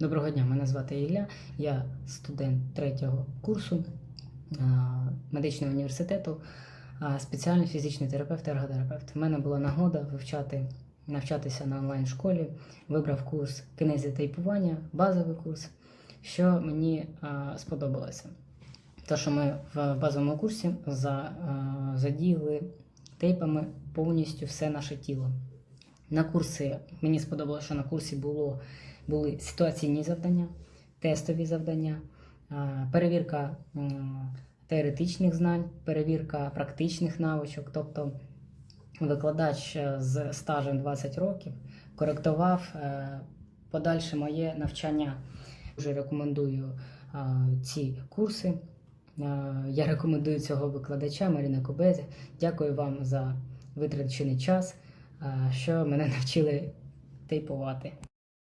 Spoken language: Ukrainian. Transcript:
Доброго дня, мене звати Ілля, я студент третього курсу медичного університету, а, спеціальний фізичний терапевт, ерготерапевт. У мене була нагода вивчати, навчатися на онлайн-школі, вибрав курс кинезіотейпування, базовий курс, що мені сподобалося. То, що ми в базовому курсі задіяли тейпами повністю все наше тіло. На курси мені сподобалося, що на курсі було, були ситуаційні завдання, тестові завдання, перевірка теоретичних знань, перевірка практичних навичок. Тобто викладач е, з стажем 20 років коректував е, подальше моє навчання. Дуже рекомендую ці курси. Я рекомендую цього викладача Маріна Кобезі. Дякую вам за витрачений час, що мене навчили тейпувати.